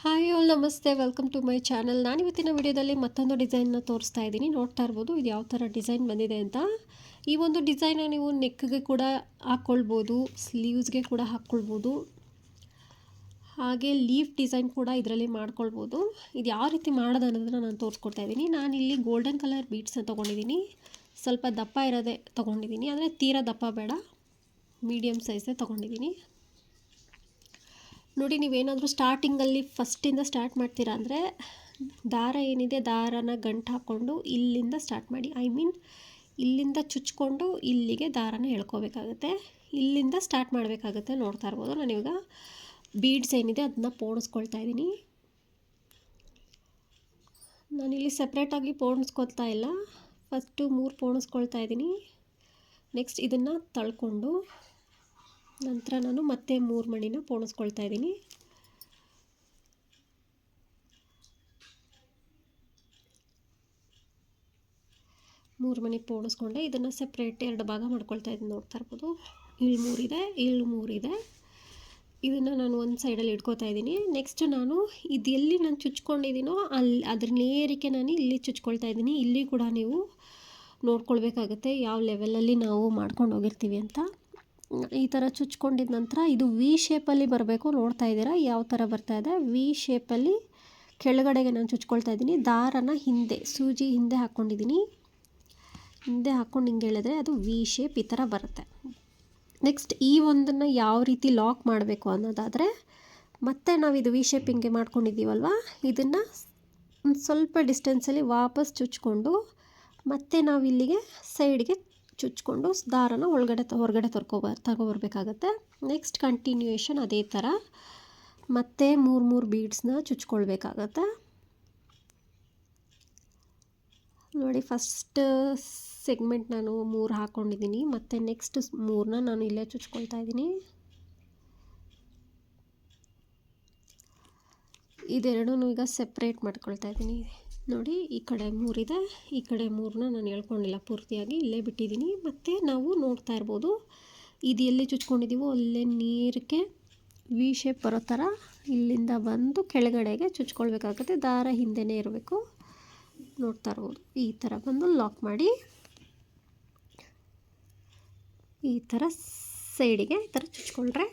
Hi all ನಮಸ್ತೆ. Welcome to my channel ನಾನು ಇವತ್ತಿನ ವಿಡಿಯೋದಲ್ಲಿ ಮತ್ತೊಂದು ಡಿಸೈನ್ನ ತೋರಿಸ್ತಾ ಇದ್ದೀನಿ. ನೋಡ್ತಾ ಇರ್ಬೋದು ಇದು ಯಾವ ಥರ ಡಿಸೈನ್ ಬಂದಿದೆ ಅಂತ. ಈ ಒಂದು ಡಿಸೈನ ನೀವು ನೆಕ್ಗೆ ಕೂಡ ಹಾಕ್ಕೊಳ್ಬೋದು ಸ್ಲೀವ್ಸ್ಗೆ ಕೂಡ ಹಾಕ್ಕೊಳ್ಬೋದು ಹಾಗೆ ಲೀಫ್ ಡಿಸೈನ್ ಕೂಡ ಇದರಲ್ಲಿ ಮಾಡ್ಕೊಳ್ಬೋದು. ಇದು ಯಾವ ರೀತಿ ಮಾಡೋದು ಅನ್ನೋದನ್ನು ನಾನು ತೋರಿಸ್ಕೊಡ್ತಾ ಇದ್ದೀನಿ. ಇಲ್ಲಿ ಗೋಲ್ಡನ್ ಕಲರ್ ಬೀಟ್ಸ್ನ ತೊಗೊಂಡಿದ್ದೀನಿ. ಸ್ವಲ್ಪ ದಪ್ಪ ಇರೋದೇ ತೊಗೊಂಡಿದ್ದೀನಿ. ಅಂದರೆ ತೀರಾ ದಪ್ಪ ಬೇಡ ಮೀಡಿಯಮ್ ಸೈಜೇ ತೊಗೊಂಡಿದ್ದೀನಿ. ನೋಡಿ, ನೀವೇನಾದರೂ ಸ್ಟಾರ್ಟಿಂಗಲ್ಲಿ ಫಸ್ಟಿಂದ ಸ್ಟಾರ್ಟ್ ಮಾಡ್ತೀರಾ ಅಂದರೆ, ದಾರ ಏನಿದೆ, ದಾರನ ಗಂಟು ಹಾಕ್ಕೊಂಡು ಇಲ್ಲಿಂದ ಸ್ಟಾರ್ಟ್ ಮಾಡಿ. ಐ ಮೀನ್ ಇಲ್ಲಿಂದ ಚುಚ್ಕೊಂಡು ಇಲ್ಲಿಗೆ ದಾರನ ಎಳ್ಕೋಬೇಕಾಗುತ್ತೆ. ಇಲ್ಲಿಂದ ಸ್ಟಾರ್ಟ್ ಮಾಡಬೇಕಾಗತ್ತೆ ನೋಡ್ತಾ ಇರ್ಬೋದು. ನಾನಿವಾಗ ಬೀಡ್ಸ್ ಏನಿದೆ ಅದನ್ನ ಪೋಣಿಸ್ಕೊಳ್ತಾ ಇದ್ದೀನಿ. ನಾನಿಲ್ಲಿ ಸಪ್ರೇಟಾಗಿ ಪೋಣಿಸ್ಕೊಳ್ತಾ ಇಲ್ಲ. ಫಸ್ಟು ಮೂರು ಪೋಣಿಸ್ಕೊಳ್ತಾ ಇದ್ದೀನಿ. ನೆಕ್ಸ್ಟ್ ಇದನ್ನು ತಳ್ಕೊಂಡು ನಂತರ ನಾನು ಮತ್ತೆ ಮೂರು ಮಣಿನ ಪೋಣಿಸ್ಕೊಳ್ತಾ ಇದ್ದೀನಿ. ಮೂರು ಮಣಿ ಪೋಣಿಸ್ಕೊಂಡೆ. ಇದನ್ನು ಸಪ್ರೇಟ್ ಎರಡು ಭಾಗ ಮಾಡ್ಕೊಳ್ತಾ ಇದ್ದೀನಿ ನೋಡ್ತಾ ಇರ್ಬೋದು. ಇಳು ಮೂರಿದೆ ಇಳು ಮೂರಿದೆ ಇದನ್ನು ನಾನು ಒಂದು ಸೈಡಲ್ಲಿ ಇಟ್ಕೋತಾ ಇದ್ದೀನಿ. ನೆಕ್ಸ್ಟ್ ನಾನು ಇದು ಎಲ್ಲಿ ನಾನು ಚುಚ್ಕೊಂಡಿದ್ದೀನೋ ಅಲ್ಲಿ ಅದ್ರ ನೇರಿಕೆ ನಾನು ಇಲ್ಲಿ ಚುಚ್ಕೊಳ್ತಾ ಇದ್ದೀನಿ. ಇಲ್ಲಿ ಕೂಡ ನೀವು ನೋಡ್ಕೊಳ್ಬೇಕಾಗತ್ತೆ ಯಾವ ಲೆವೆಲಲ್ಲಿ ನಾವು ಮಾಡ್ಕೊಂಡು ಹೋಗಿರ್ತೀವಿ ಅಂತ. ಈ ಥರ ಚುಚ್ಕೊಂಡಿದ ನಂತರ ಇದು ವಿ ಶೇಪಲ್ಲಿ ಬರಬೇಕು. ನೋಡ್ತಾ ಇದ್ದೀರಾ? ಯಾವ ಥರ ಬರ್ತಾ ಇದೆ? ವಿ ಶೇಪಲ್ಲಿ ಕೆಳಗಡೆಗೆ ನಾನು ಚುಚ್ಕೊಳ್ತಾ ಇದ್ದೀನಿ. ದಾರನ ಹಿಂದೆ, ಸೂಜಿ ಹಿಂದೆ ಹಾಕ್ಕೊಂಡಿದ್ದೀನಿ ಹಿಂದೆ ಹಾಕ್ಕೊಂಡು ಹಿಂಗೆ ಹೇಳಿದ್ರೆ ಅದು ವಿ ಶೇಪ್ ಈ ಥರ ಬರುತ್ತೆ. ನೆಕ್ಸ್ಟ್ ಈ ಒಂದನ್ನು ಯಾವ ರೀತಿ ಲಾಕ್ ಮಾಡಬೇಕು ಅನ್ನೋದಾದರೆ, ಮತ್ತೆ ನಾವು ಇದು ವಿ ಶೇಪ್ ಹಿಂಗೆ ಮಾಡ್ಕೊಂಡಿದ್ದೀವಲ್ವ? ಇದನ್ನು ಒಂದು ಸ್ವಲ್ಪ ಡಿಸ್ಟೆನ್ಸಲ್ಲಿ ವಾಪಸ್ ಚುಚ್ಕೊಂಡು, ಮತ್ತೆ ನಾವು ಇಲ್ಲಿಗೆ ಸೈಡ್ಗೆ ಚುಚ್ಕೊಂಡು ದಾರನ ಒಳಗಡೆ ಹೊರಗಡೆ ತರ್ಕೊಬ ತಗೊಬರ್ಬೇಕಾಗತ್ತೆ ನೆಕ್ಸ್ಟ್ ಕಂಟಿನ್ಯೂಯೇಷನ್ ಅದೇ ಥರ ಮತ್ತೆ ಮೂರು ಮೂರು ಬೀಡ್ಸ್ನ ಚುಚ್ಕೊಳ್ಬೇಕಾಗತ್ತೆ. ನೋಡಿ ಫಸ್ಟ್ ಸೆಗ್ಮೆಂಟ್ ನಾನು ಮೂರು ಹಾಕ್ಕೊಂಡಿದ್ದೀನಿ ಮತ್ತು ನೆಕ್ಸ್ಟ್ ಮೂರನ್ನ ನಾನು ಇಲ್ಲೇ ಚುಚ್ಕೊಳ್ತಾ ಇದ್ದೀನಿ. ಇದೆರಡೂ ಈಗ ಸೆಪ್ರೇಟ್ ಮಾಡ್ಕೊಳ್ತಾ ಇದ್ದೀನಿ. ನೋಡಿ, ಈ ಕಡೆ ಮೂರಿದೆ. ಈ ಕಡೆ ಮೂರನ್ನ ನಾನು ಹೇಳ್ಕೊಂಡಿಲ್ಲ ಪೂರ್ತಿಯಾಗಿ. ಇಲ್ಲೇ ಬಿಟ್ಟಿದ್ದೀನಿ ಮತ್ತು ನಾವು ನೋಡ್ತಾ ಇರ್ಬೋದು, ಇದು ಎಲ್ಲಿ ಚುಚ್ಕೊಂಡಿದ್ದೀವೋ ಅಲ್ಲೇ ನೀರಿಗೆ ವಿ ಶೇಪ್ ಬರೋ ಥರ ಇಲ್ಲಿಂದ ಬಂದು ಕೆಳಗಡೆಗೆ ಚುಚ್ಕೊಳ್ಬೇಕಾಗತ್ತೆ. ದಾರ ಹಿಂದೆನೇ ಇರಬೇಕು. ನೋಡ್ತಾ ಇರ್ಬೋದು. ಈ ಥರ ಬಂದು ಲಾಕ್ ಮಾಡಿ, ಈ ಥರ ಸೈಡಿಗೆ ಈ ಥರ ಚುಚ್ಕೊಂಡ್ರೆ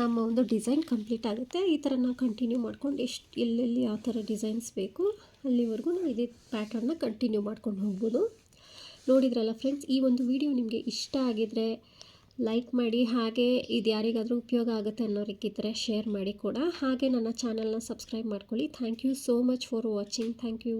ನಮ್ಮ ಒಂದು ಡಿಸೈನ್ ಕಂಪ್ಲೀಟ್ ಆಗುತ್ತೆ. ಈ ಥರ ನಾವು ಕಂಟಿನ್ಯೂ ಮಾಡ್ಕೊಂಡು ಎಷ್ಟು, ಎಲ್ಲೆಲ್ಲಿ ಯಾವ ಥರ ಡಿಸೈನ್ಸ್ ಬೇಕು. ಅಲ್ಲಿವರೆಗೂ ನಾವು ಇದೇ ಪ್ಯಾಟರ್ನ ಕಂಟಿನ್ಯೂ ಮಾಡ್ಕೊಂಡು ಹೋಗ್ಬೋದು. ನೋಡಿದ್ರಲ್ಲ ಫ್ರೆಂಡ್ಸ್ ಈ ಒಂದು ವಿಡಿಯೋ ನಿಮಗೆ ಇಷ್ಟ ಆಗಿದರೆ ಲೈಕ್ ಮಾಡಿ, ಹಾಗೆ ಇದು ಯಾರಿಗಾದರೂ ಉಪಯೋಗ ಆಗುತ್ತೆ ಅನ್ನೋರಿಗಿದ್ದರೆ ಶೇರ್ ಮಾಡಿ ಕೂಡ. ಹಾಗೆ ನನ್ನ ಚಾನಲ್ನ ಸಬ್ಸ್ಕ್ರೈಬ್ ಮಾಡ್ಕೊಳ್ಳಿ. Thank you so much for watching thank you